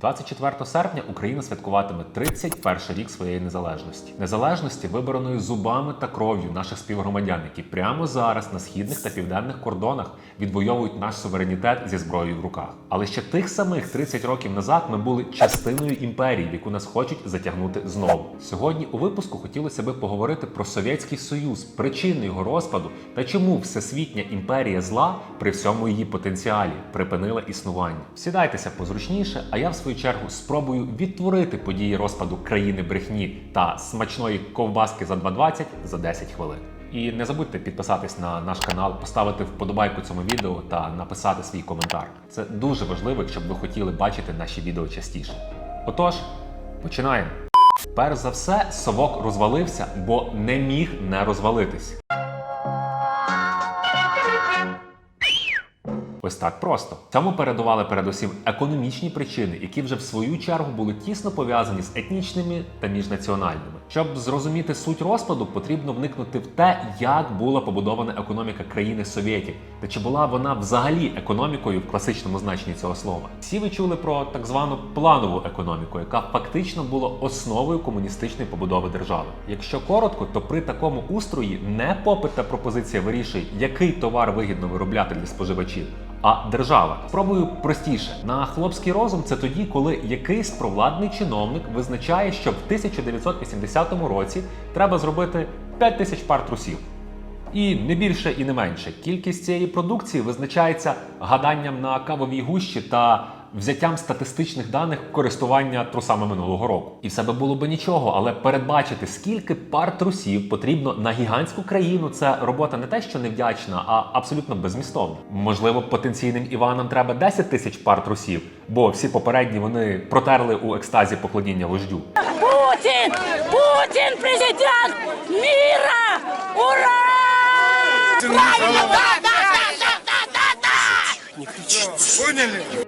24 серпня Україна святкуватиме 31 рік своєї незалежності. Незалежності, вибраної зубами та кров'ю наших співгромадян, які прямо зараз на східних та південних кордонах відвоюють наш суверенітет зі зброєю в руках. Але ще тих самих 30 років назад ми були частиною імперії, в яку нас хочуть затягнути знову. Сьогодні у випуску хотілося би поговорити про Совєтський Союз, причини його розпаду та чому всесвітня імперія зла при всьому її потенціалі припинила існування. Сідайтеся позручніше, а я в свою чергу спробую відтворити події розпаду країни брехні та смачної ковбаски за 2.20 за 10 хвилин. І не забудьте підписатись на наш канал, поставити вподобайку цьому відео та написати свій коментар. Це дуже важливо, якщо б ви хотіли бачити наші відео частіше. Отож, починаємо. Перш за все, совок розвалився, бо не міг не розвалитись. Ось так просто. Цьому передували передусім економічні причини, які вже в свою чергу були тісно пов'язані з етнічними та міжнаціональними. Щоб зрозуміти суть розпаду, потрібно вникнути в те, як була побудована економіка країни Совєтів, та чи була вона взагалі економікою в класичному значенні цього слова. Всі ви чули про так звану планову економіку, яка фактично була основою комуністичної побудови держави. Якщо коротко, то при такому устрої не попит та пропозиція вирішує, який товар вигідно виробляти для споживачів а держава. Спробую простіше. На хлопський розум це тоді, коли якийсь провладний чиновник визначає, що в 1980 році треба зробити 5 тисяч пар трусів. І не більше і не менше. Кількість цієї продукції визначається гаданням на кавовій гущі та взяттям статистичних даних користування трусами минулого року. І все би було би нічого, але передбачити, скільки пар трусів потрібно на гігантську країну, це робота не те, що невдячна, а абсолютно безмістовна. Можливо, потенційним Іванам треба 10 тисяч пар трусів, бо всі попередні вони протерли у екстазі поклоніння вождю. Путин! Президент мира! Ура! Правильно! Да, да, да, да, да, да, да! Поняли?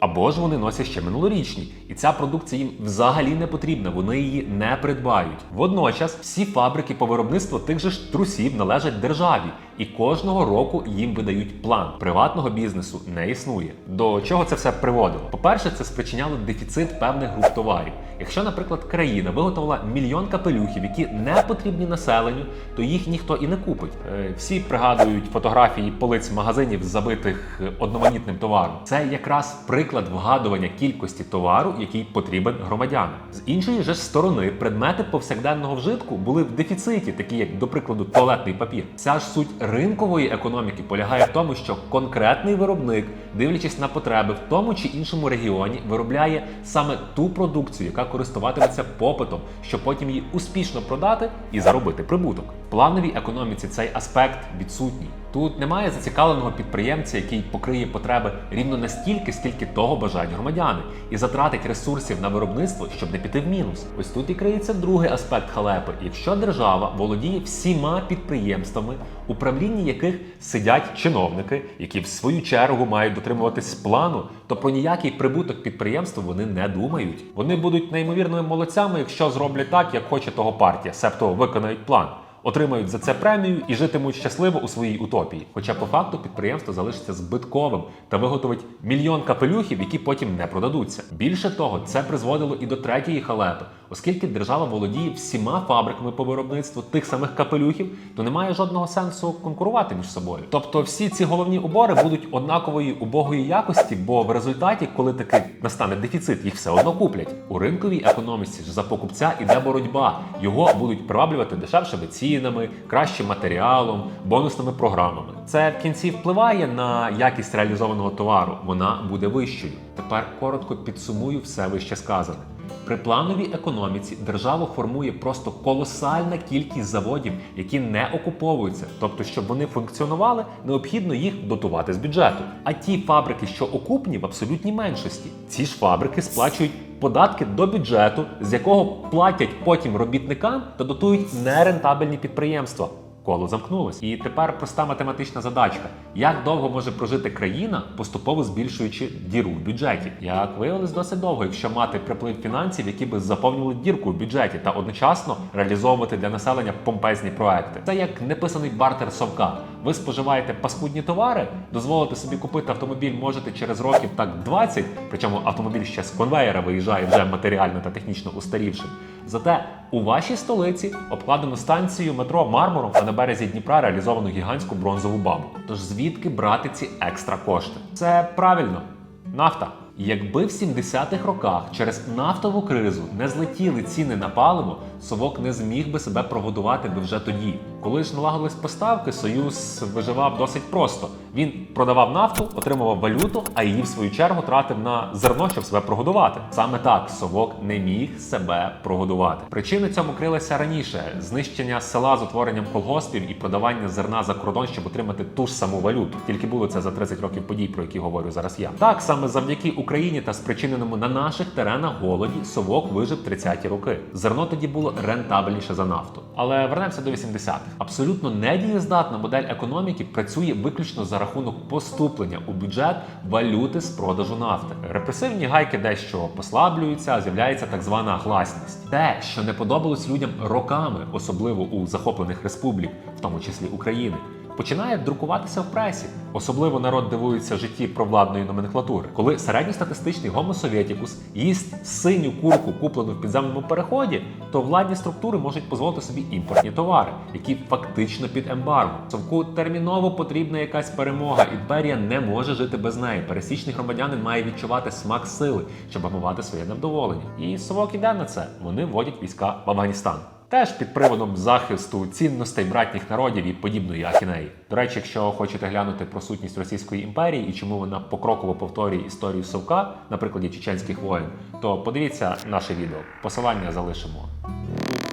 Або ж вони носять ще минулорічні, і ця продукція їм взагалі не потрібна, вони її не придбають. Водночас всі фабрики по виробництву тих же ж трусів належать державі, і кожного року їм видають план. Приватного бізнесу не існує. До чого це все приводило? По-перше, це спричиняло дефіцит певних груп товарів. Якщо, наприклад, країна виготовила мільйон капелюхів, які не потрібні населенню, то їх ніхто і не купить. Е, Всі пригадують фотографії полиць магазинів, забитих е, одноманітним товаром. Це якраз приклад вгадування кількості товару, який потрібен громадянам. З іншої же сторони, предмети повсякденного вжитку були в дефіциті, такі як, до прикладу, туалетний папір. Ця ж суть ринкової економіки полягає в тому, що конкретний виробник, дивлячись на потреби в тому чи іншому регіоні, виробляє саме ту продукцію, яка користуватиметься попитом, щоб потім її успішно продати і заробити прибуток. Плановій економіці цей аспект відсутній. Тут немає зацікавленого підприємця, який покриє потреби рівно настільки, скільки того бажають громадяни, і затратить ресурсів на виробництво, щоб не піти в мінус. Ось тут і криється другий аспект халепи. Якщо держава володіє всіма підприємствами, управлінні яких сидять чиновники, які в свою чергу мають дотримуватись плану, то про ніякий прибуток підприємства вони не думають. Вони будуть неймовірними молодцями, якщо зроблять так, як хоче того партія, себто виконають план. Отримають за це премію і житимуть щасливо у своїй утопії. Хоча по факту підприємство залишиться збитковим та виготовить мільйон капелюхів, які потім не продадуться. Більше того, це призводило і до третьої халепи, оскільки держава володіє всіма фабриками по виробництву тих самих капелюхів, то немає жодного сенсу конкурувати між собою. Тобто, всі ці головні убори будуть однакової убогої якості, бо в результаті, коли таки настане дефіцит, їх все одно куплять. У ринковій економіці ж за покупця іде боротьба. Його будуть приваблювати дешевшими цінами, кращим матеріалом, бонусними програмами. Це в кінці впливає на якість реалізованого товару. Вона буде вищою. Тепер коротко підсумую все вище сказане. При плановій економіці держава формує просто колосальна кількість заводів, які не окуповуються. Тобто, щоб вони функціонували, необхідно їх дотувати з бюджету. А ті фабрики, що окупні, в абсолютній меншості. Ці ж фабрики сплачують податки до бюджету, з якого платять потім робітникам та дотують нерентабельні підприємства. Коло замкнулось. І тепер проста математична задачка: як довго може прожити країна, поступово збільшуючи діру в бюджеті? Як виявилось досить довго, якщо мати приплив фінансів, які би заповнювали дірку в бюджеті та одночасно реалізовувати для населення помпезні проекти. Це як неписаний бартер совка. Ви споживаєте паскудні товари, дозволити собі купити автомобіль можете через років так 20, причому автомобіль ще з конвейера виїжджає вже матеріально та технічно устарівшим. Зате у вашій столиці обкладено станцію метро мармуром, а на березі Дніпра реалізовано гігантську бронзову бабу. Тож звідки брати ці екстра кошти? Це правильно, нафта. Якби в 70-х роках через нафтову кризу не злетіли ціни на паливо, совок не зміг би себе прогодувати би вже тоді. Коли ж налагодились поставки, союз виживав досить просто. Він продавав нафту, отримував валюту, а її в свою чергу тратив на зерно, щоб себе прогодувати. Саме так совок не міг себе прогодувати. Причини цьому крилися раніше: знищення села з утворенням колгоспів і продавання зерна за кордон, щоб отримати ту ж саму валюту. Тільки було це за 30 років подій, про які говорю зараз я. Так саме завдяки Україні та спричиненому на наших теренах голоді совок вижив 30-ті роки. Зерно тоді було рентабельніше за нафту. Але вернемося до 80-х. Абсолютно недієздатна модель економіки працює виключно за рахунок поступлення у бюджет валюти з продажу нафти. Репресивні гайки дещо послаблюються, з'являється так звана гласність. Те, що не подобалось людям роками, особливо у захоплених республік, в тому числі України. Починає друкуватися в пресі. Особливо народ дивується житті провладної номенклатури. Коли середньостатистичний Sovieticus їсть синю курку, куплену в підземному переході, то владні структури можуть дозволити собі імпортні товари, які фактично під ембарго. Совку терміново потрібна якась перемога. Імперія не може жити без неї. Пересічний громадянин має відчувати смак сили, щоб гамувати своє невдоволення. І совок іде на це. Вони вводять війська в Афганістан. Теж під приводом захисту цінностей братніх народів і подібної ахінеї. До речі, якщо хочете глянути про сутність Російської імперії і чому вона покроково повторює історію Совка на прикладі чеченських воєн, то подивіться наше відео. Посилання залишимо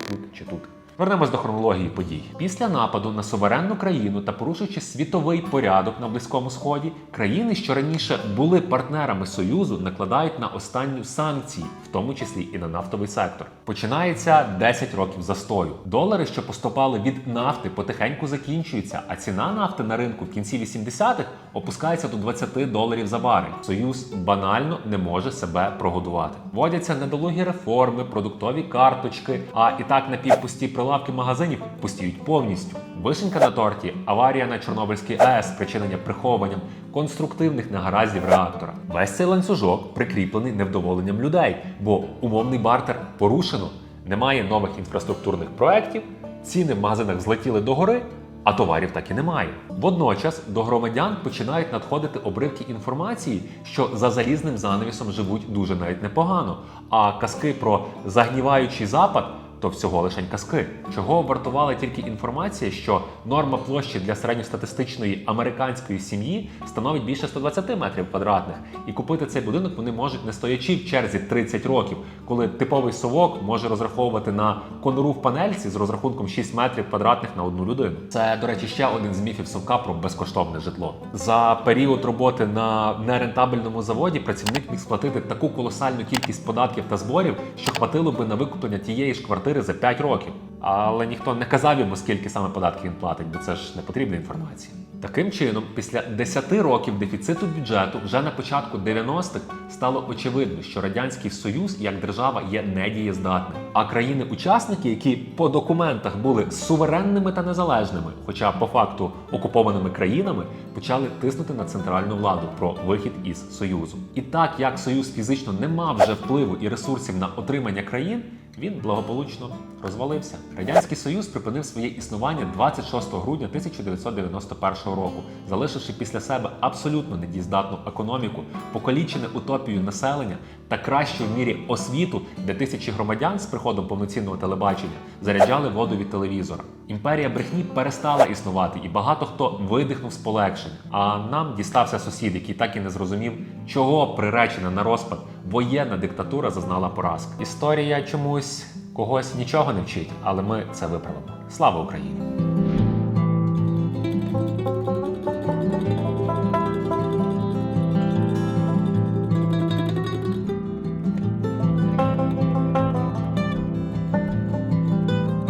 тут чи тут. Вернемось до хронології подій. Після нападу на суверенну країну та порушуючи світовий порядок на Близькому Сході, країни, що раніше були партнерами Союзу, накладають на останню санкції, в тому числі і на нафтовий сектор. Починається 10 років застою. Долари, що поступали від нафти, потихеньку закінчуються, а ціна нафти на ринку в кінці 80-х опускається до 20 доларів за барель. Союз банально не може себе прогодувати. Вводяться недолугі реформи, продуктові карточки, а і так напівпусті прилавки магазинів пустіють повністю. Вишенька на торті, аварія на Чорнобильській АЕС, спричинення приховуванням конструктивних негараздів реактора. Весь цей ланцюжок прикріплений невдоволенням людей, бо умовний бартер порушено, немає нових інфраструктурних проєктів, ціни в магазинах злетіли догори, а товарів так і немає. Водночас до громадян починають надходити обривки інформації, що за залізним занавісом живуть дуже навіть непогано. А казки про загніваючий запад то всього лишень казки. Чого вартувала тільки інформація, що норма площі для середньостатистичної американської сім'ї становить більше 120 метрів квадратних, і купити цей будинок вони можуть не стоячи в черзі 30 років, коли типовий совок може розраховувати на конуру в панельці з розрахунком 6 метрів квадратних на одну людину. Це, до речі, ще один з міфів совка про безкоштовне житло. За період роботи на нерентабельному заводі працівник міг сплатити таку колосальну кількість податків та зборів, що хватило би на викуплення тієї ж квартири за 5 років. Але ніхто не казав йому, скільки саме податків він платить, бо це ж не потрібна інформація. Таким чином, після 10 років дефіциту бюджету вже на початку 90-х стало очевидно, що радянський союз як держава є недієздатним. А країни-учасники, які по документах були суверенними та незалежними, хоча по факту окупованими країнами, почали тиснути на центральну владу про вихід із союзу. І так як союз фізично не мав вже впливу і ресурсів на отримання країн. Він благополучно розвалився. Радянський Союз припинив своє існування 26 грудня 1991 року, залишивши після себе абсолютно недієздатну економіку, покалічене утопією населення та кращу в мірі освіту, де тисячі громадян з приходом повноцінного телебачення заряджали воду від телевізора. Імперія брехні перестала існувати, і багато хто видихнув з полегшення. А нам дістався сусід, який так і не зрозумів, чого приречена на розпад воєнна диктатура зазнала поразки. Історія чомусь когось нічого не вчить, але ми це виправимо. Слава Україні!